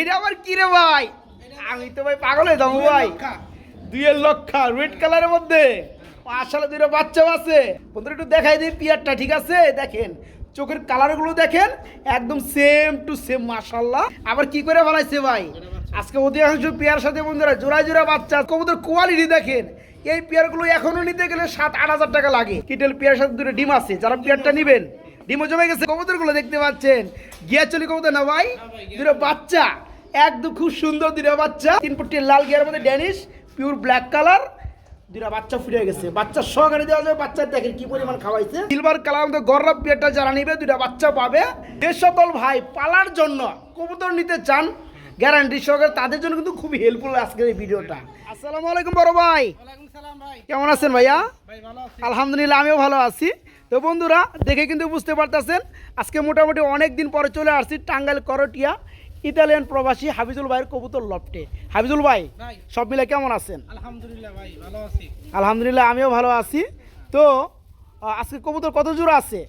এইটা আবার কি রে ভাই? আমি তো ভাই পাগল হয়ে যাব ভাই। দুইয়ের লক্ষা রেড কালারের মধ্যে। আসলে দুইটা বাচ্চাও আছে। বন্ধুরা, একটু দেখাই দিই পিয়ারটা, ঠিক আছে? দেখেন, চোখের কালারগুলো দেখেন, একদম সেম টু সেম মাশাল্লাহ আবার কি করে বানাইছে ভাই? আজকে অধিকাংশ পেয়ার সাথে, বন্ধুরা জোড়া জোড়া বাচ্চা কবুতর কোয়ালিটি দেখেন। এই পেয়ারগুলো এখনও নিতে গেলে সাত, আট হাজার টাকা লাগে। কিটেল পেয়ার সাথে দুটো ডিম আছে। যারা পেয়ারটা নিবেন, ডিমও জমে গেছে। কবুতরগুলো দেখতে পাচ্ছেন। গিয়া চলি কবুতর না ভাই? দুটো বাচ্চা। একদম খুব সুন্দর দুটো বাচ্চা। তিন লাল গিয়ার মধ্যে ড্যানিশ পিওর ব্ল্যাক কালার। দুটা বাচ্চা ফুটে গেছে। বাচ্চা সহকারে দেওয়া যাবে। বাচ্চা দেখেন কি পরিমাণ খাওয়াইছে। সিলভার কালার মধ্যে গরব পেটটা যারা নিবে দুটা বাচ্চা পাবে। যে সকল ভাই পালার জন্য কবুতর নিতে চান গ্যারান্টি সহকারে তাদের জন্য কিন্তু খুবই হেল্পফুল আজকের এই ভিডিওটা। আসসালামু আলাইকুম বড় ভাই। সালাম কেমন আছেন ভাইয়া? আলহামদুলিল্লাহ আমিও ভালো আছি। তো বন্ধুরা দেখে কিন্তু বুঝতে পারতেছেন আজকে মোটামুটি অনেক দিন পরে চলে আসছি টাঙ্গাইল করটিয়া। ইতালিয়ান প্রবাসী হাফিজুল ভাইয়ের কবুতর লফটে হাফিজুল ভাই সব মিলে কেমন আছেন? আলহামদুলিল্লাহ ভাই ভালো আছি। আলহামদুলিল্লাহ আমিও ভালো আছি। তো আজকে কবুতর কত জোড়া আছে?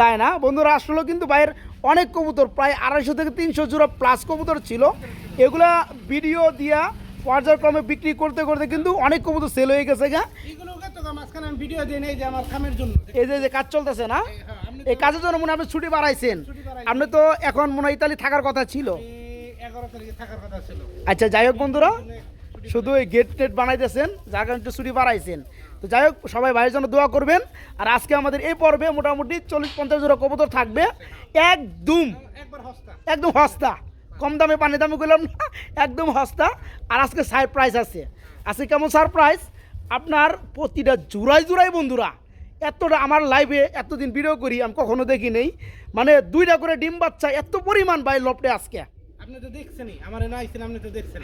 তাই না? বন্ধুরা আসলে কিন্তু ভাইয়ের অনেক কবুতর প্রায় আড়াইশো থেকে তিনশো জোড়া প্লাস কবুতর ছিল। এগুলা ভিডিও দিয়া পর্যায়ক্রমে বিক্রি করতে করতে কিন্তু অনেক কবুতর সেল হয়ে গেছে গা। এই যে যে কাজ চলতেছে না? এই, হ্যাঁ, কাজের জন্য মনে আপনি ছুটি বাড়াইছেন। আপনি তো এখন মনে ইতালি থাকার কথা ছিল। আচ্ছা যাই হোক বন্ধুরা শুধু এই গেট টেট বানাইতেছেন যার কারণে একটু ছুটি বাড়াইছেন। তো যাই হোক সবাই ভাইয়ের জন্য দোয়া করবেন। আর আজকে আমাদের এই পর্বে মোটামুটি চল্লিশ পঞ্চাশ জোড়া কবুতর থাকবে। একদম। একবার হস্তা। একদম সস্তা কম দামে পানি দামে করলাম না একদম সস্তা আর আজকে সারপ্রাইজ আছে। আজকে কেমন সারপ্রাইজ আপনার প্রতিটা জোড়াই জোড়াই বন্ধুরা এতটা আমার লাইভে এতদিন ভিডিও করি আমি কখনো দেখি নেই। মানে দুইটা করে ডিম বাচ্চা এত পরিমাণ ভাই লপটে আজকে।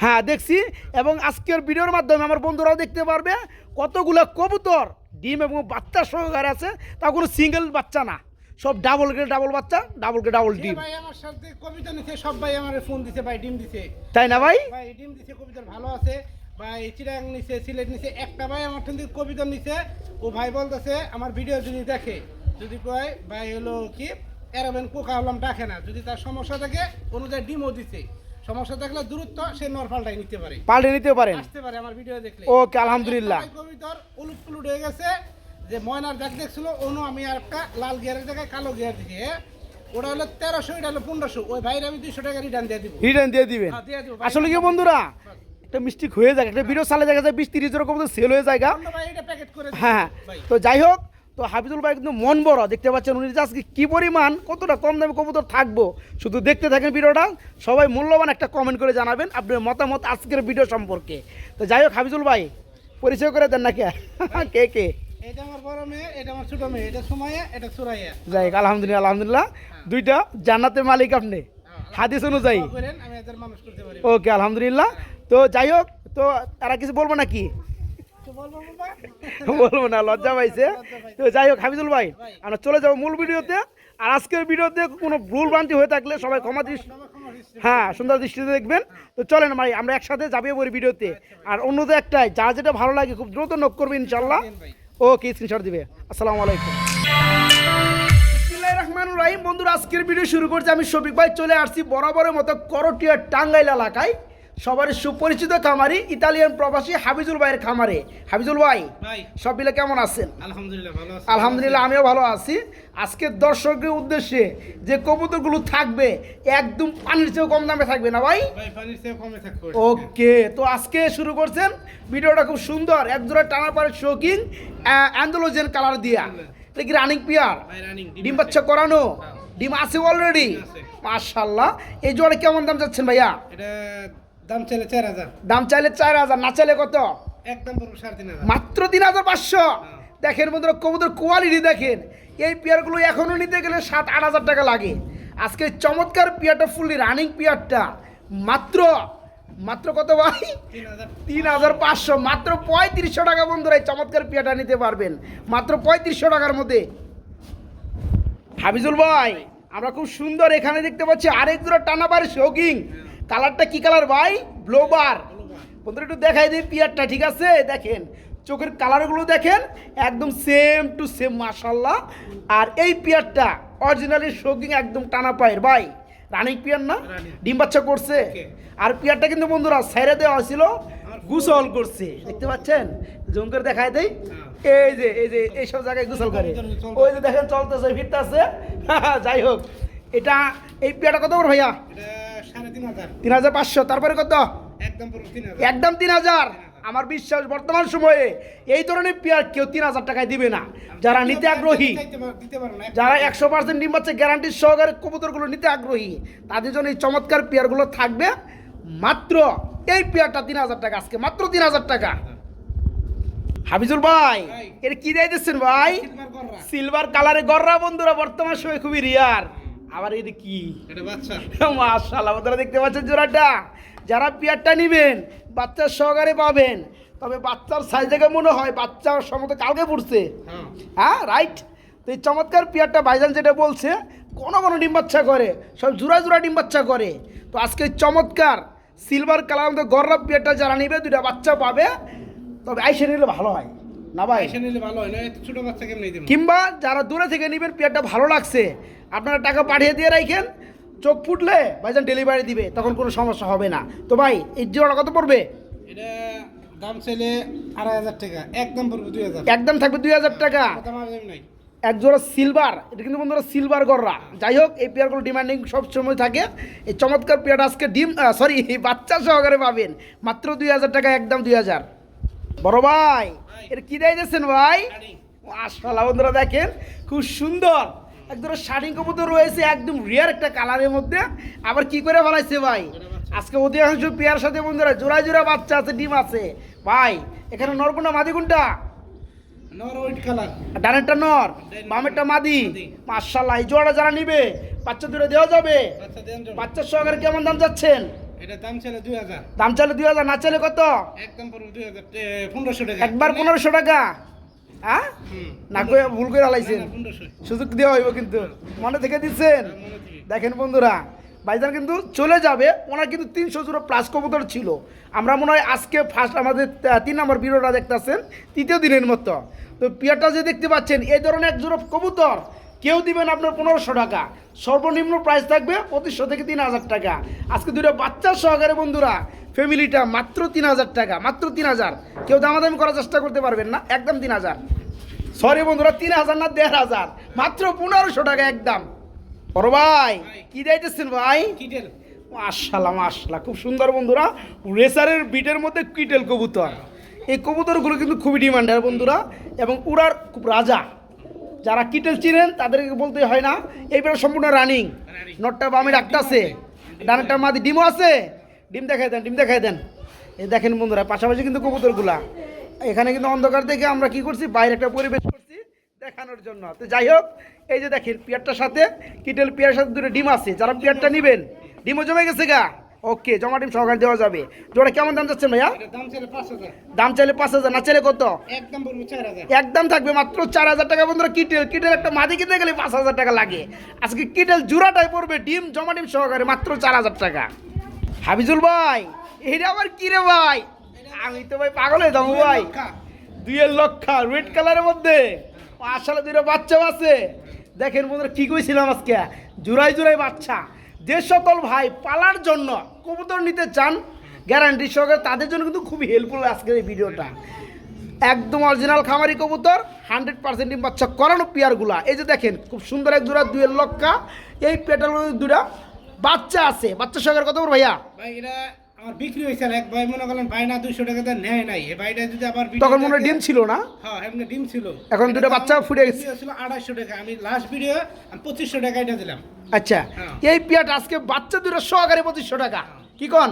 হ্যাঁ দেখছি। এবং আজকের ভিডিওর মাধ্যমে আমার বন্ধুরাও দেখতে পারবে কতগুলো কবুতর ডিম এবং বাচ্চা সহকারে আছে তা কোনো সিঙ্গেল বাচ্চা না। সব ডাবল কে ডাবল বাচ্চা ডাবল কে ডাবল ডিম। ভাই আমার সাথে কবিতা নিছে সব ভাই আমার ফোন দিছে ভাই ডিম দিছে। তাই না ভাই? ভাই ডিম দিছে কবিতা ভালো আছে। ভাই চিরাং নিছে সিলেট নিছে একটা ভাই আমার থেকে কবিতা নিছে। ও ভাই বলতেছে আমার ভিডিও যদি দেখে যদি কয় ভাই হলো কি এরাবেন কোকা হলাম ডাকে না। যদি তার সমস্যা থাকে অনুযায়ী ডিমও দিছে। সমস্যা থাকলে দূরত্ব সে নর নরফালটাই নিতে পারে। পাল্টে নিতে পারেন। আসতে পারে আমার ভিডিও দেখলে। ওকে আলহামদুলিল্লাহ। কবিতার উলুট পুলুট হয়ে গেছে যে ময়নার দেখ দেখছিল অন্য আমি আর একটা লাল গিয়ারের জায়গায় কালো গিয়ার দিকে ওটা হলো তেরোশো এটা হলো পনেরোশো। ওই ভাইয়ের আমি দুইশো টাকা রিটার্ন দিয়ে দিব। রিটার্ন দিয়ে দিবেন। হ্যাঁ, দিয়ে দিব। আসলে কি বন্ধুরা? একটা মিস্টেক হয়ে যায় একটা ভিডিও চালে দেখা যায় বিশ তিরিশ কবুতর সেল হয়ে যায় দিছে। হ্যাঁ তো যাই হোক তো হাফিজুল ভাই কিন্তু মন বড় দেখতে পাচ্ছেন উনি আজকে কি পরিমাণ কতটা কম দামে কবুতর থাকব। শুধু দেখতে থাকেন ভিডিওটা সবাই মূল্যবান একটা কমেন্ট করে জানাবেন আপনার মতামত আজকের ভিডিও সম্পর্কে। তো যাই হোক হাফিজুল ভাই পরিচয় করে দেন না কে কে? কে আলহামদুলিল্লাহ আলহামদুলিল্লাহ। দুইটা জান্নাতের মালিক আপনি। হাদিস অনুযায়ী। ওকে আলহামদুলিল্লাহ। তো যাই হোক, তো তারা কিছু বলব নাকি? বলব না, লজ্জা পাইছে। তো যাই হোক হাফিজুল ভাই, আমরা চলে যাব মূল ভিডিওতে। আর আজকের ভিডিওতে কোনো ভুল ভ্রান্তি হয়ে থাকলে সবাই ক্ষমা দৃষ্টি। হ্যাঁ সুন্দর দৃষ্টিতে দেখবেন। তো চলেন ভাই আমরা একসাথে যাবে ওই ভিডিওতে। আর অন্যদের একটাই যার যেটা ভালো লাগে খুব দ্রুত নক করবে ইনশাল্লাহ ওকে স্ক্রিনশট দিবে। আসসালামু আলাইকুম। রহমানির বন্ধুরা, আজকের ভিডিও শুরু করছি আমি শফিক ভাই। চলে আসছি বরাবরের মতো করটিয়া টাঙ্গাইল এলাকায়। সবার সুপরিচিত খামারি ইতালিয়ান প্রবাসী হাবিজুল ভাইয়ের খামারে। হাবিজুল ভাই সব মিলে কেমন আছেন? আলহামদুলিল্লাহ আলহামদুলিল্লাহ আমিও ভালো আছি। আজকে দর্শকের উদ্দেশ্যে যে কবুতরগুলো থাকবে একদম পানির চেয়েও কম দামে থাকবে না ভাই? ওকে তো আজকে শুরু করছেন ভিডিওটা খুব সুন্দর এক জোড়া টানা পারে শোকিং অ্যান্ডোলোজেন কালার দিয়া। এটা কি রানিং পিয়ার ডিম বাচ্চা করানো? ডিম আছে অলরেডি। মাশাল্লাহ এই জোড়া কেমন দাম যাচ্ছেন ভাইয়া? এটা দাম চলে চার হাজার। দাম চাইলে চার হাজার না চাইলে কত? একদম মাত্র তিন হাজার পাঁচশো। দেখেন বন্ধুরা কবুতর কোয়ালিটি দেখেন। এই পেয়ারগুলো এখনও নিতে গেলে সাত আট হাজার টাকা লাগে। আজকে চমৎকার পেয়ারটা ফুললি রানিং পেয়ারটা। মাত্র মাত্র কত ভাই? তিন হাজার পাঁচশো। মাত্র পঁয়ত্রিশশো টাকা বন্ধুরা এই চমৎকার পেয়ারটা নিতে পারবেন। মাত্র পঁয়ত্রিশশো টাকার মধ্যে। হাবিজুল ভাই আমরা খুব সুন্দর এখানে দেখতে পাচ্ছি আরেক জোড়া টানা পারে শৌকিং কালারটা কি কালার ভাই? ব্লোবার বন্ধুরা একটু দেখাই দিই পিয়ারটা ঠিক আছে? দেখেন চোখের কালারগুলো দেখেন একদম সেম টু সেম মাশাল্লাহ আর এই পিয়ারটা অরিজিনালি শৌকিং একদম টানা পায়ের ভাই। রানিং পিয়ার না। ডিম বাচ্চা করছে। আর পিয়ারটা কিন্তু বন্ধুরা সাইরে দেওয়া হয়েছিল গুসল করছে। দেখতে পাচ্ছেন? জুম করে দেখায় দেই। হ্যাঁ। এই যে এই যে এইসব জায়গায় গুসল করে। ওই যে দেখেন চলতেছে ফিরতেছে। যাই হোক এটা এই পিয়াটা কত করে ভাইয়া? তিন হাজার। পাঁচশো তারপরে কত? একদম পুরো তিন হাজার। আমার বিশ্বাস বর্তমান সময়ে এই ধরনের পেয়ার কেউ তিন হাজার টাকায় দিবে না। যারা নিতে আগ্রহী যারা একশো পার্সেন্ট ডিম পাচ্ছে গ্যারান্টি সহকারে কবুতরগুলো নিতে আগ্রহী তাদের জন্য এই চমৎকার পেয়ারগুলো থাকবে। মাত্র এই পেয়ারটা তিন হাজার টাকা আজকে মাত্র তিন হাজার টাকা। হাফিজুল ভাই। এর কি দিয়ে দিচ্ছেন ভাই? সিলভার কালারে গররা বন্ধুরা বর্তমান সময় খুবই রিয়ার আবার এটা কি মাশাআল্লাহ বন্ধুরা দেখতে পাচ্ছেন জোড়াটা। যারা পেয়ারটা নেবেন বাচ্চার সহকারে পাবেন। তবে বাচ্চার সাইজ দেখে মনে হয় বাচ্চা সম্ভবত কালকে পড়ছে। হ্যাঁ। হ্যাঁ রাইট তো এই চমৎকার পেয়ারটা ভাইজান যেটা বলছে কোনো কোনো ডিম বাচ্চা করে সব জোড়া জোড়া ডিম বাচ্চা করে। তো আজকে চমৎকার সিলভার কালার মধ্যে গররা পেয়ারটা যারা নেবে দুটা বাচ্চা পাবে। তবে আইসে নিলে ভালো হয়। না ভাই। এসে নিলে ভালো হয় না ছোট বাচ্চা কেমন কিংবা যারা দূরে থেকে নেবেন পেয়ারটা ভালো লাগছে আপনারা টাকা পাঠিয়ে দিয়ে রাখেন চোখ ফুটলে ভাইজান ডেলিভারি দিবে তখন কোনো সমস্যা হবে না। তো ভাই এই জোড়া কত পড়বে? এটা দাম চাইলে আড়াই হাজার টাকা একদম পড়বে দুই হাজার। একদম থাকবে দুই হাজার টাকা। এক জোড়া সিলভার এটা কিন্তু বন্ধুরা সিলভার গররা। যাই হোক এই পেয়ারগুলো ডিমান্ডিং সব সময় থাকে। এই চমৎকার পেয়ারটা আজকে ডিম সরি বাচ্চা সহকারে পাবেন। মাত্র দুই হাজার টাকা একদম দুই হাজার। বড় ভাই এর কি দেয় দিচ্ছেন ভাই? শাড়ি। বন্ধুরা দেখেন খুব সুন্দর। একদম শাড়ি কবুতর রয়েছে একদম রিয়ার একটা কালারের মধ্যে। আবার কি করে বানাইছে ভাই? আজকে অধিকাংশ পেয়ার সাথে বন্ধুরা জোড়া জোড়া বাচ্চা আছে ডিম আছে। ভাই এখানে মাদি কোনটা? নর ওয়েট কালার ডানেরটা নর বামেরটা মাদি। মাদি। মাশাআল্লাহ এই জোড়া যারা নিবে বাচ্চা দুটো দেওয়া যাবে। বাচ্চার সহকারে কেমন দাম যাচ্ছেন দাম চাইলে দুই হাজার। না চাইলে কত? একবার পনেরোশো টাকা? হ্যাঁ না করে ভুল করে সুযোগ দেওয়া হইব কিন্তু। মনে থেকে দিচ্ছেন? হ্যাঁ, মনে। দেখেন বন্ধুরা ভাইজান কিন্তু চলে যাবে। ওনার কিন্তু তিনশো জোড়া প্লাস কবুতর ছিল। আমরা মনে হয় আজকে ফার্স্ট আমাদের তিন নম্বর ভিডিওটা দেখতেছেন তৃতীয় দিনের মতো। তো পিয়াটা যে দেখতে পাচ্ছেন এই ধরনের এক জোড়া কবুতর কেউ দিবেন আপনার পনেরোশো টাকা। সর্বনিম্ন প্রাইস থাকবে পঁচিশশো থেকে তিন হাজার টাকা। আজকে দুটো বাচ্চার সহকারে বন্ধুরা ফ্যামিলিটা মাত্র তিন হাজার টাকা মাত্র তিন হাজার। কেউ দামাদামি করার চেষ্টা করতে পারবেন না একদম তিন হাজার। সরি বন্ধুরা তিন হাজার না দেড় হাজার। মাত্র পনেরোশো টাকা একদম। বড় ভাই কি দিতেছেন ভাই? মাশাল্লাহ মাশাল্লাহ খুব সুন্দর বন্ধুরা। রেসারের বিটের মধ্যে কিটেল কবুতর। এই কবুতরগুলো কিন্তু খুবই ডিমান্ডের বন্ধুরা এবং উড়ার খুব রাজা। যারা কিটেল চিনেন, তাদেরকে বলতে হয় না, এইবার সম্পূর্ণ রানিং। নটটা বামে আছে ডানেরটা মাদি ডিমও আছে। ডিম দেখাই দেন, ডিম দেখাই দেন। এই দেখেন বন্ধুরা, পাশাপাশি কিন্তু কবুতরগুলা। এখানে কিন্তু অন্ধকার দেখে আমরা কি করছি? বাইরে একটা পরিবেশ করছি দেখানোর জন্য। তো যাই হোক, এই যে দেখেন, পিয়ারটার সাথে, কিটেল পিয়ার সাথে দুটো ডিম আছে। যারা পিয়ারটা নেবেন, ডিমও জমে গেছে গা। ওকে জমা ডিম সহকারে দেওয়া যাবে। জোড়া কেমন দাম যাচ্ছেন ভাইয়া? দাম চাইলে পাঁচ হাজার। না চাইলে কত? একদম থাকবে মাত্র চার হাজার টাকা। বন্ধুরা কিটেল কিটেল একটা মাদি কিনতে গেলে পাঁচ হাজার টাকা লাগে। আজকে কিটেল জোড়াটাই পড়বে ডিম জমা ডিম সহকারে মাত্র চার হাজার টাকা। হাবিজুল ভাই এটা আবার কি রে ভাই? আমি তো ভাই পাগল হয়ে যাব ভাই। দুইয়ের লক্ষা। রেড কালারের মধ্যে। আসলে দুইটা বাচ্চাও আছে। দেখেন বন্ধুরা কি কইছিলাম আজকে? জুড়াই জুড়াই বাচ্চা। যে সকল ভাই পালার জন্য কবুতর নিতে চান গ্যারান্টি সহকারে তাদের জন্য কিন্তু খুবই হেল্পফুল আজকের এই ভিডিওটা। একদম অরিজিনাল খামারি কবুতর হান্ড্রেড পার্সেন্ট বাচ্চা করানো পেয়ারগুলা এই যে দেখেন, খুব সুন্দর এক জোড়া দুয়ের লক্ষা এই পেটাল দুটা বাচ্চা আছে। বাচ্চা সহকারে কত বড় ভাইয়া? ভাইরা আমার বিক্রি হয়েছে এক ভাই মনে করলেন ভাই না দুইশো টাকা দিয়ে নেয় নাই। এই ভাইটা যদি আবার তখন মনে ডিম ছিল না? হ্যাঁ এমনি ডিম ছিল। এখন দুটো বাচ্চা ফুটে গেছে। ছিল আড়াইশো টাকা। আমি লাস্ট ভিডিও আমি পঁচিশশো টাকা এটা দিলাম। আচ্ছা হ্যাঁ। এই পেয়ারটা আজকে বাচ্চা দুটো সহকারে পঁচিশশো টাকা। কি কন?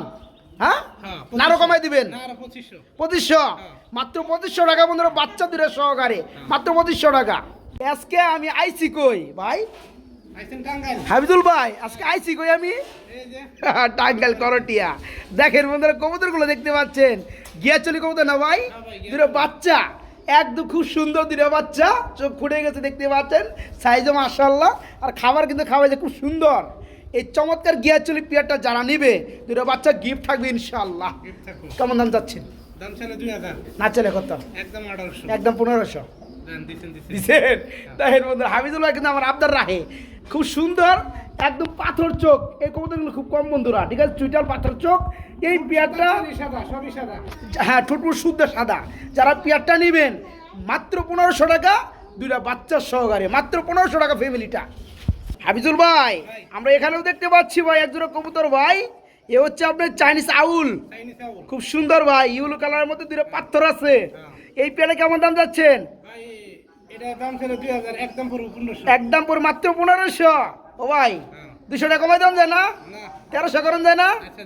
হ্যাঁ? হ্যাঁ আরও কমাই দিবেন? পঁচিশশো। হ্যাঁ। মাত্র পঁচিশশো টাকা বন্ধুরা বাচ্চা দুটো সহকারে। মাত্র পঁচিশশো টাকা। আজকে আমি আইসি কই ভাই? হাবিদুল ভাই আজকে আইসি কই আমি? টাঙ্গাইল করটিয়া। দেখেন বন্ধুরা কবুতরগুলো দেখতে পাচ্ছেন। গিয়া চলি কবুতর না ভাই? দুটো বাচ্চা। একদম খুব সুন্দর দুটো বাচ্চা। চোখ ফুটে গেছে দেখতে পাচ্ছেন? সাইজও মার্শাল্লাহ আর খাবার কিন্তু খাওয়াই যে খুব সুন্দর। এই চমৎকার গিয়া চলি পিয়ারটা যারা নিবে দুটো বাচ্চা গিফট থাকবে ইনশাল্লাহ কেমন দাম দুই হাজার। না চলে কত? একদম আঠারোশো। একদম পনেরোশো। দিছেন দেখেন বন্ধুরা হামিদুল ভাই কিন্তু আমার আবদার রাখে খুব সুন্দর একদম পাথর চোখ। এই কবুতরগুলো খুব কম বন্ধুরা ঠিক আছে? চুইটাল পাথর চোখ। এই পেয়ারটা সাদা, হ্যাঁ ঠোঁটপুর শুদ্ধ সাদা। যারা পেয়ারটা নেবেন মাত্র পনেরোশো টাকা দুইটা বাচ্চার সহকারে মাত্র পনেরোশো টাকা ফ্যামিলিটা। হাবিজুল ভাই। আমরা এখানেও দেখতে পাচ্ছি ভাই একজোড়া কবুতর ভাই। এ হচ্ছে আপনার চাইনিজ আউল। খুব সুন্দর ভাই ইউলো কালারের মধ্যে দুটো পাথর আছে। হ্যাঁ। এই পেয়ারে কেমন দাম যাচ্ছেন ভাই, এটার দাম ছিল 2000, একদম পুরো 1500 একদম পর মাত্র পনেরোশো। ও ভাই হ্যাঁ। দুশো টাকা কমাই দাম যায় না? তেরোশো করেন যায় না? আচ্ছা।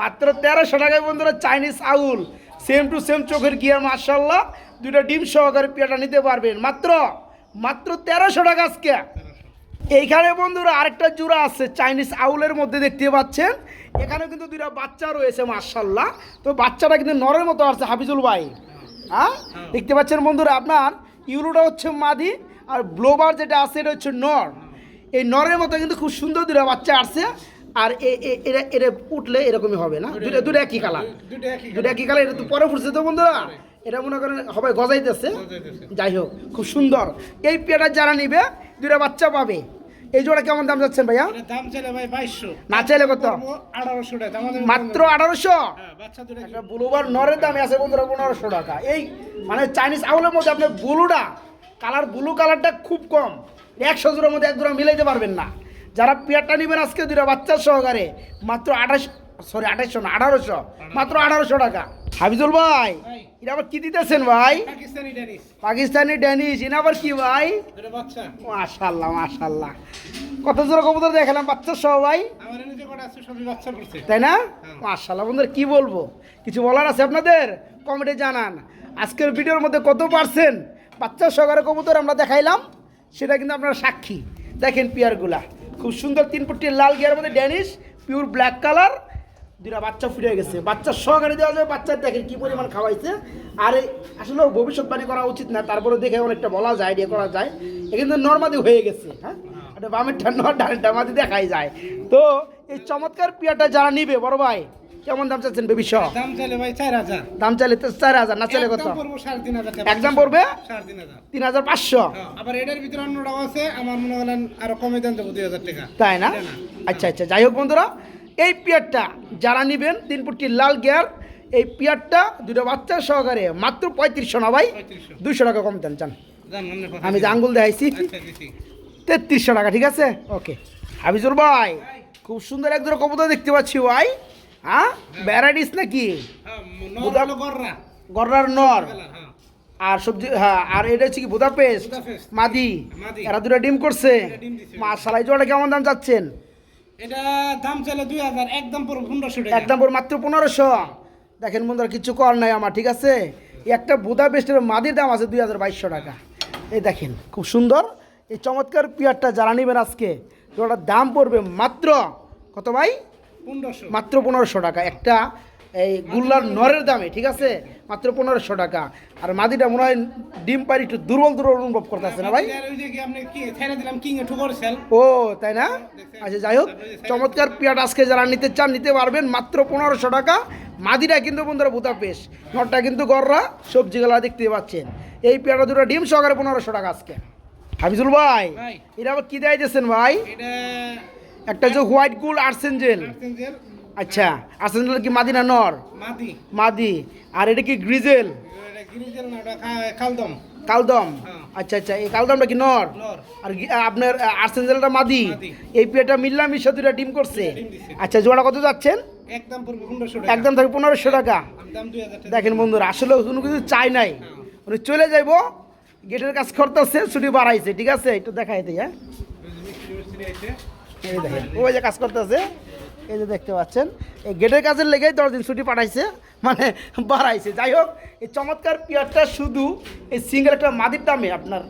মাত্র তেরোশো টাকায় বন্ধুরা Chinese owl same to same চোখের গিয়ার মার্শাল্লাহ দুটো ডিম সহকারে পেয়াটা নিতে পারবেন। মাত্র মাত্র তেরোশো টাকা আজকে। এইখানে বন্ধুরা আরেকটা জোড়া আছে চাইনিজ আউলের মধ্যে দেখতে পাচ্ছেন। এখানে কিন্তু দুইটা বাচ্চা রয়েছে মার্শাল্লাহ তো বাচ্চাটা কিন্তু নরের মতো আছে হাফিজুল ভাই। হ্যাঁ? হ্যাঁ। দেখতে পাচ্ছেন বন্ধুরা আপনার? ইউরোটা হচ্ছে মাদি আর ব্লোবার যেটা আছে এটা হচ্ছে নর। এই নরের মতো কিন্তু খুব সুন্দর দুটো বাচ্চা আসছে আর এ- এ- এরা এটা উঠলে এরকমই হবে না। দুটা দুটো একই কালার দুটো একই কালার এটা তো পরে ফুটছে তো বন্ধুরা। এটা মনে করেন হবে গজাইতেছে। গজাইতেছে। যাই হোক খুব সুন্দর। এই পেয়ারা যারা নিবে দুটা বাচ্চা পাবে। এই জোড়া কেমন দাম যাচ্ছেন ভাইয়া? দাম ছিল ভাই 2200 না চাইলে কত? 1800 টাকা মাত্র আঠারোশো? হ্যাঁ একটা ব্লুবার নরের দামে আছে বন্ধুরা পনেরোশো টাকা। এই মানে চাইনিজ আউলের মধ্যে আপনার ব্লুটা কালার ব্লু কালারটা খুব কম। একশো জোড়ার মধ্যে এক জোড়া মিলাইতে পারবেন না। যারা পেয়ারটা নেবেন আজকে দুটা বাচ্চার সহকারে মাত্র আঠাশ সরি আঠাশশো না আঠারোশো। মাত্র আঠারোশো টাকা। হাবিজুল ভাই। এটা আবার কি দিতেছেন ভাই? পাকিস্তানি ড্যানিশ। এটা আবার কি ভাই? বাচ্চা। মাশাল্লাহ মাশাল্লাহ। কত জোড়া কবুতর দেখালাম বাচ্চার সহ ভাই? বাচ্চা তাই না? হ্যাঁ। মাশাল্লাহ বন্ধুরা কি বলব? কিছু বলার আছে আপনাদের? কমেন্টে জানান। আজকের ভিডিওর মধ্যে কত পার্সেন্ট বাচ্চা সহকারে কবুতর আমরা দেখাইলাম? সেটা কিন্তু আপনারা সাক্ষী। দেখেন পিয়ারগুলা। খুব সুন্দর তিন ফুটির লাল গিয়ার মধ্যে ড্যানিশ পিওর ব্ল্যাক কালার। দুটা বাচ্চা ফুটে গেছে। বাচ্চা সহকারে দেওয়া যায় বাচ্চা দেখেন কি পরিমাণ খাওয়াইছে। আর আসলে ভবিষ্যৎবাণী করা উচিত না তারপরে দেখে অনেকটা বলা যায় আইডিয়া করা যায়। কিন্তু নর্মাদি হয়ে গেছে হ্যাঁ? এটা বামেরটা নর ডানেরটা মাদি দেখাই যায়। তো এই চমৎকার পিয়াটা যারা নিবে বড় ভাই কেমন দাম চাচ্ছেন বেবি সহ দাম চাইলে ভাই 4000 দাম চাইলে তো চার হাজার না চাইলে কত? একদম পড়ব 3500 টাকা। একদম পড়বে? তিন হাজার। পাঁচশো? হ্যাঁ, আবার এটার ভিতরে অন্যটাও আছে আমার মনে করেন আরও কমে দেন দেবো 2000 টাকা। তাই না। আচ্ছা আচ্ছা যাই হোক বন্ধুরা এই পিয়ারটা যারা নেবেন তিন ফুটটি লাল গিয়ার এই পিয়ারটা দুটো বাচ্চা সহকারে মাত্র পঁয়ত্রিশশো না ভাই? 3500 দুইশো টাকা কম দেন চান। আমি যে আঙ্গুল দেখাইছি। আচ্ছা তেত্রিশশো টাকা ঠিক আছে? ওকে। হাবিজুর ভাই খুব সুন্দর এক দুটো কবুতর দেখতে পাচ্ছি ভাই। হ্যাঁ ভ্যারাইটিস নাকি? নর গররার নর। হ্যাঁ। আর সবজি হ্যাঁ আর এটা হচ্ছে কি বুদাপেস্ট। মাদি। এরা দুটো ডিম করছে। ডিম দিছে। জোড়া কেমন দাম চাচ্ছেন? এটা দাম চাইলে 2000 একদম পুরো 1500 টাকা। একদম ওর মাত্র পনেরোশো। দেখেন বন্ধুরা কিছু কর নাই আমার ঠিক আছে? একটা বুদাপেস্টের মাদির দাম আছে দুই হাজার বাইশশো টাকা। এই দেখেন খুব সুন্দর। এই চমৎকার পিয়ারটা যারা নেবেন আজকে ওটার দাম পড়বে মাত্র কত ভাই? পনেরোশো। মাত্র পনেরোশো টাকা। একটা এই গুল্লার নরের দামে ঠিক আছে? মাত্র পনেরোশো টাকা। আর মাদিটা মনে হয় ডিম পারি একটু দুর্বল দুর্বল অনুভব করতেছে না ভাই? ও তাই না? আচ্ছা যাই হোক চমৎকার পিয়াট আজকে যারা নিতে চান নিতে পারবেন। মাত্র পনেরোশো টাকা। মাদিটা কিন্তু বন্ধুরা বুতা পেশ। নটটা কিন্তু গররা সবজিগুলা দেখতে পাচ্ছেন। এই পেয়াটা দুটো ডিম সহকারে পনেরোশো টাকা আজকে। হাফিজুল ভাই। এটা আবার কি দেয় দিয়েছেন ভাই একটা যে হোয়াইট গুল আর্সেঞ্জেল আচ্ছা আর্সেঞ্জেল কি মাদি না নর? মাদি। মাদি। আর এটা কি গ্রিজেল? না ওটা কালদম? হ্যাঁ। আচ্ছা আচ্ছা এই কালদমটা কি নর? আর আপনার আর্সেঞ্জেলটা মাদি। এই পেয়াটা মিললাম মিশা দুটা ডিম করছে আচ্ছা জোড়া কত যাচ্ছেন? একদম পুরো 1500 টাকা। একদম থাকে পনেরোশো টাকা। আমি দাম 2000 টাকা। দেখেন বন্ধুরা আসলে কোনো কিছু চাই নাই। উনি চলে যাইব গেটের কাজ করতেছে ছুটি বাড়াইছে ঠিক আছে? একটু দেখাই দিই হ্যাঁ? এই দেখেন ওই যে কাজ করতেছে। এই যে দেখতে পাচ্ছেন এই গেটের কাজের লেগেই দশ দিন ছুটি পাঠাইছে মানে বাড়াইছে। যাই হোক এই চমৎকার পিয়ারটা শুধু এই সিঙ্গেল একটা মাদির দামে আপনার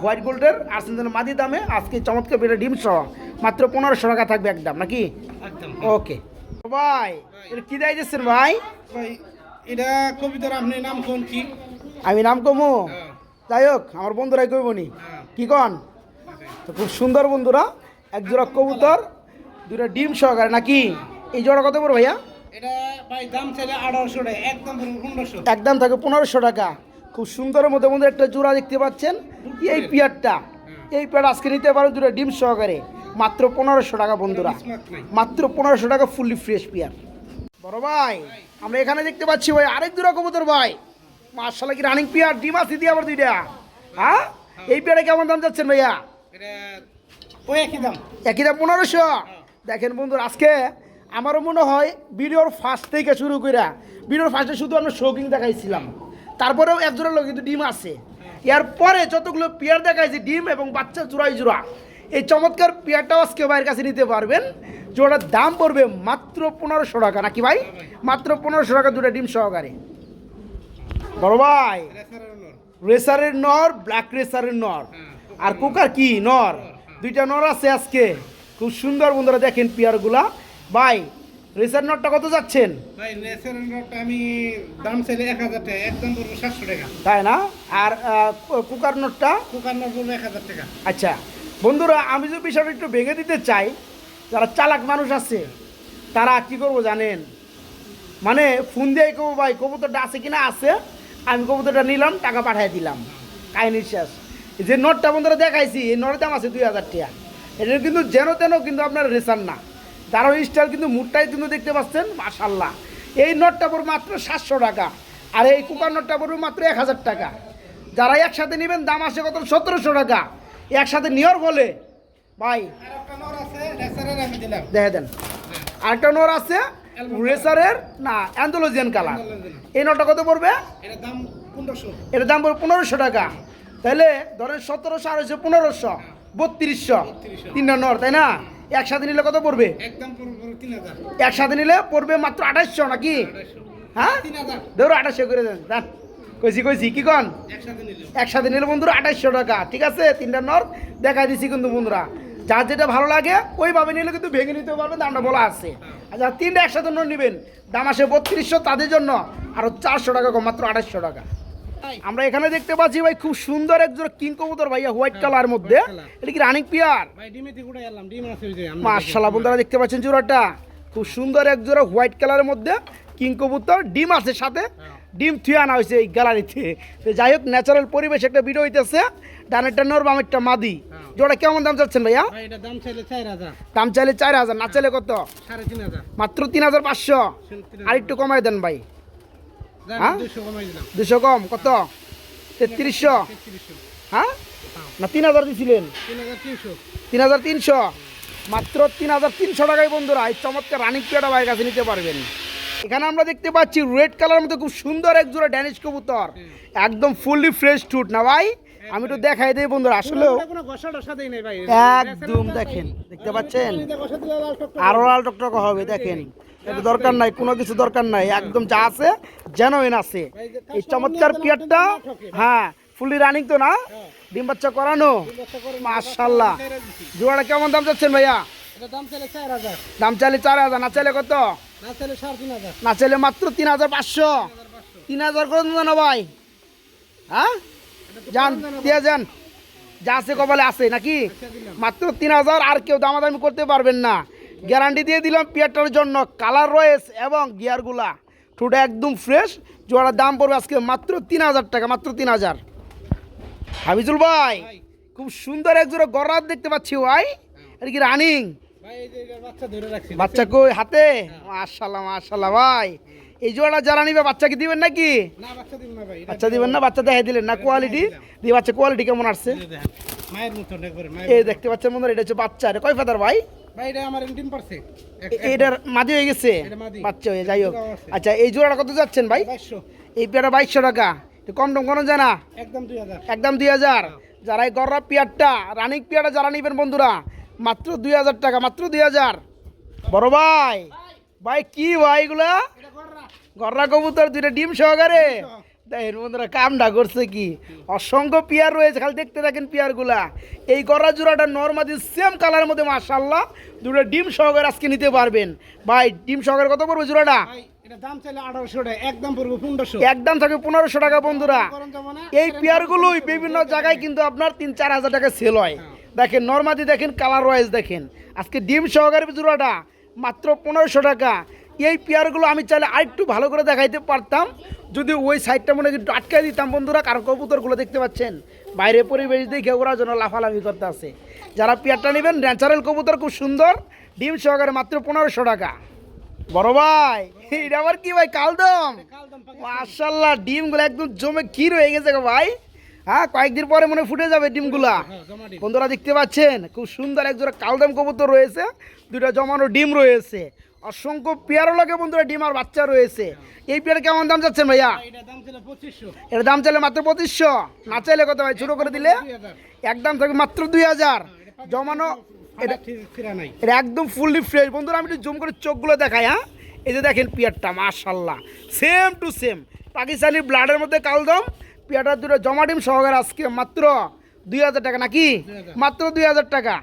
হোয়াইট গোল্ডের আর সিঙ্গেল মাদির দামে আজকে চমৎকার পিয়ারটা ডিম সহ মাত্র পনেরোশো টাকা থাকবে একদম নাকি? ওকে ভাই এটা কী দেয় দিচ্ছেন ভাই? এটা কবিতার আপনি নাম কোন কি? আমি নাম কমু? হ্যাঁ। যাই হোক আমার বন্ধুরাই কইব নি হ্যাঁ। কি কন? তো খুব সুন্দর বন্ধুরা এক জোড়া কবুতর দুটা ডিম সহকারে নাকি? এই জোড়া কত পড়ো ভাইয়া? এটা ভাই দাম চাইলে 1800 টাকা একদম থাকে পনেরোশো টাকা। খুব সুন্দরের মধ্যে মধ্যে একটা জোড়া দেখতে পাচ্ছেন। এই পেয়ারটা। এই পেয়ার আজকে নিতে পারেন দুটো ডিম সহকারে। মাত্র পনেরোশো টাকা বন্ধুরা। মাত্র পনেরোশো টাকা ফুললি ফ্রেশ পেয়ার। বড় ভাই আমরা এখানে দেখতে পাচ্ছি ভাই আরেক দুটো কবুতর ভাই। মার্শাল্লাহ কি রানিং পেয়ার ডিম আছে দিয়ে আবার দুইটা। হ্যাঁ? এই পেয়ারে কেমন দাম যাচ্ছেন ভাইয়া? ওই একই দাম। একই দাম পনেরোশো? দেখেন বন্ধুরা, আজকে আমারও মনে হয় ভিডিওর ফার্স্ট থেকে শুরু করে ভিডিওর ফার্স্টে শুধু আমরা শৌকিং দেখাইছিলাম। তারপরেও এক জোড়া লোক কিন্তু ডিম আছে। এরপরে যতগুলো পেয়ার দেখাইছি, ডিম এবং বাচ্চা জোড়াই জোড়া, এই চমৎকার পেয়ারটাও আজকে ভাইয়ের কাছে নিতে পারবেন। জোড়ার দাম পড়বে মাত্র পনেরোশো টাকা। নাকি ভাই? মাত্র পনেরোশো টাকা দুটো ডিম সহকারে। বড় ভাই, রেসারের নর ব্ল্যাক রেসারের নর। আর কুকার কি? নর। দুইটা নর আছে আজকে। খুব সুন্দর বন্ধুরা দেখেন পিয়ারগুলা। ভাই রেসার নরটা কত যাচ্ছেন? ভাই আমি দাম চাইলে এক হাজার টাকা একদম পড়ব সাতশো টাকা। তাই না? আর কুকার নরটা কুকার নর পড়ব এক হাজার টাকা। আচ্ছা বন্ধুরা আমি যদি বিষয়টা একটু ভেঙে দিতে চাই যারা চালাক মানুষ আছে তারা কি করব জানেন? মানে ফোন দিয়ে কবো ভাই কবুতরটা আছে কিনা আছে আমি কবুতরটা নিলাম টাকা পাঠিয়ে দিলাম। কাহিনী শেষ। এই যে নোটটা বন্ধুরা দেখাইছি এই নোটের দাম আছে দুই হাজার টাকা। এটা কিন্তু যেন তেন কিন্তু আপনার রেশান না। তারও স্টাইল কিন্তু মুডটাই কিন্তু দেখতে পাচ্ছেন মাশাল্লাহ এই নোটটা পড়বে মাত্র সাতশো টাকা আর এই কুকার নোটটা পড়বে মাত্র এক হাজার টাকা। যারা একসাথে নেবেন দাম আসে কত? সতেরোশো টাকা। একসাথে নেওয়ার বলে ভাই দেখে দেন। আরেকটা নোর আছে রেসারের না অ্যান্ডোলজিয়ান কালার। এই নোটটা কত পড়বে? এটার দাম পনেরোশো। পড়বে টাকা। তাহলে ধরেন সতেরোশো আর হচ্ছে পনেরোশো। বত্রিশশো। তিনটা নর তাই না? একসাথে নিলে কত পড়বে? একসাথে নিলে পড়বে মাত্র আঠাশশো নাকি? হ্যাঁ? ধরো আঠাশশো করে দেন দেন। কইছি কইছি কি কন? একসাথে নিলে। নিলে বন্ধুরা আঠাশশো টাকা ঠিক আছে? তিনটা নর দেখাই দিছি কিন্তু বন্ধুরা। যার যেটা ভালো লাগে ওইভাবে নিলে কিন্তু ভেঙে নিতে পারবেন দামটা বলা আছে। যারা তিনটা একসাথে নর নেবেন। দাম আসে বত্রিশশো তাদের জন্য আরও চারশো টাকা কম মাত্র আঠাশশো টাকা। আমরা এখানে দেখতে পাচ্ছি ভাই খুব সুন্দর একজন কিং কবুতর ভাইয়া হোয়াইট কালার মধ্যে। এটা কি রানিং পিয়ার মার্শাল্লাহ বন্ধুরা দেখতে পাচ্ছেন জোড়াটা খুব সুন্দর এক জোড়া হোয়াইট কালারের মধ্যে কিং কবুতর। ডিম আছে সাথে। ডিম থুয়ে আনা হয়েছে এই গ্যালারিতে। তো যাই হোক ন্যাচারাল পরিবেশ একটা ভিডিও হইতেছে। ডানেরটা নর বামেরটা মাদি। হ্যাঁ। জোড়া কেমন দাম চাচ্ছেন ভাইয়া? দাম চাইলে চার হাজার। দাম চাইলে চার হাজার না চাইলে কত? সাড়ে তিন হাজার। মাত্র তিন হাজার পাঁচশো। আর একটু কমাই দেন ভাই। হ্যাঁ? দুশো দিলাম। দুশো কম কত? তেত্রিশশো? হ্যাঁ? না তিন হাজার দিছিলেন। তিন হাজার তিনশো। মাত্র তিন হাজার তিনশো টাকায় বন্ধুরা এই চমৎকার রানিং পেয়াটা ভাইয়ের কাছে নিতে পারবেন। এখানে আমরা দেখতে পাচ্ছি রেড কালার মধ্যে খুব সুন্দর এক জোড়া ড্যানিশ কবুতর। একদম ফুললি ফ্রেশ টুট না ভাই? আমি তো দেখাই দিই বন্ধুরা আসলেও ভাই। একদম দেখেন দেখতে পাচ্ছেন? আরও লাল টকটক হবে দেখেন। এটা দরকার নাই কোনো কিছু দরকার নাই একদম যা আছে জেনুইন আছে। এই চমৎকার পিয়ারটা হ্যাঁ ফুললি রানিং তো না ডিম বাচ্চা করানো মাশাল্লাহ জোড়াটা কেমন দাম যাচ্ছেন ভাইয়া? দাম চাইলে চার হাজার। না চাইলে কত? না চাইলে মাত্র তিন হাজার পাঁচশো। তিন হাজার করে দেন ভাই। হ্যাঁ? যান দিয়ে যান। যা আছে কপালে আছে নাকি? মাত্র তিন হাজার আর কেউ দামাদামি করতে পারবেন না। গ্যারান্টি দিয়ে দিলাম পিয়ারটার জন্য। কালার রয়েছে এবং গিয়ারগুলা। ঠোঁটা একদম ফ্রেশ। জোড়ার দাম পড়বে আজকে মাত্র তিন হাজার টাকা মাত্র তিন হাজার। হাবিজুল ভাই খুব সুন্দর এক জোড়া গড়াত দেখতে পাচ্ছি ভাই। এটা কি রানিং? বাচ্চা কই? হাতে? মাশাল্লাহ মাশাল্লাহ ভাই। এই জোড়া যারা নিবে বাচ্চাকে দিবেন নাকি? বাচ্চা দিবেন না বাচ্চা দেখাই দিলেন না কোয়ালিটি দিয়ে বাচ্চা কোয়ালিটি কেমন আসছে? এই দেখতে পাচ্ছেন বন্ধুরা এটা হচ্ছে বাচ্চা এটা কয় ফাদার ভাই? ভাই এটা আমার ডিম পারছে এটার মাদি হয়ে গেছে? বাচ্চা হয়ে যাই হোক। আচ্ছা এই জোড়াটা কত যাচ্ছেন ভাই? বাইশশো। এই পেয়ারটা বাইশশো টাকা। কম টম কোনো জানা একদম দুই হাজার। একদম দুই হাজার। যারা এই গররা পিয়ারটা রানিক পিয়ারটা যারা নিবেন বন্ধুরা মাত্র দুই হাজার টাকা মাত্র দুই হাজার। বড় ভাই। ভাই। কি ভাই এগুলা? গররা। কবুতর দুইটা ডিম সহকারে। দেখেন বন্ধুরা কামটা করছে কি? অসংখ্য পিয়ার রয়েছে খালি দেখতে থাকেন পিয়ারগুলা। এই গররা জোড়াটা নর্মাদি সেম কালারের মধ্যে মাশাল্লাহ দুটো ডিম সহকারে আজকে নিতে পারবেন। ভাই ডিম সহকারে কত পড়বে জোড়াটা? একদম পনেরোশো। থাকে পনেরোশো টাকা বন্ধুরা। এই পেয়ারগুলোই বিভিন্ন জায়গায় কিন্তু আপনার তিন চার হাজার টাকা সেল হয়। দেখেন নর্মাদি দেখেন কালার ওয়াইজ দেখেন। আজকে ডিম সহকারে জোড়াটা মাত্র পনেরোশো টাকা। এই পেয়ারগুলো আমি চাইলে আরেকটু ভালো করে দেখাইতে পারতাম। যদি ওই সাইডটা মনে হয় একটু আটকাই দিতাম বন্ধুরা কারণ কবুতরগুলো দেখতে পাচ্ছেন বাইরে পরিবেশ দেখে ওরা যেন লাফালাফি করতে আছে যারা পেয়ারটা নেবেন ন্যাচারাল কবুতর খুব সুন্দর ডিম সহকারে মাত্র পনেরোশো টাকা। বড় ভাই এটা আবার কি ভাই কালদম? মাশাল্লাহ ডিমগুলো একদম জমে কি রয়ে গেছে গো ভাই। হ্যাঁ কয়েকদিন পরে মনে ফুটে যাবে ডিমগুলা। হ্যাঁ ডিম। বন্ধুরা দেখতে পাচ্ছেন খুব সুন্দর এক জোড়া কালদাম কবুতর রয়েছে দুটা জমানো ডিম রয়েছে। অসংখ্য পেয়ারও লাগে বন্ধুরা ডিম আর বাচ্চা রয়েছে। এই পেয়ার কেমন দাম যাচ্ছেন ভাইয়া? এর দাম চাইলে মাত্র পঁচিশশো। না চাইলে কত ভাই? ছোটো করে দিলে একদম থাকবে মাত্র দুই হাজার। জমানো এটা একদম ফুললি ফ্রেশ বন্ধুরা আমি একটু জুম করে চোখগুলো দেখাই হ্যাঁ? এই যে দেখেন পিয়ারটা মাশাল্লাহ সেম টু সেম পাকিস্তানি ব্লাডের মধ্যে কালদম। পিয়ারটা দুটো জমা ডিম সহকারে আজকে মাত্র দুই হাজার টাকা নাকি? মাত্র দুই হাজার টাকা।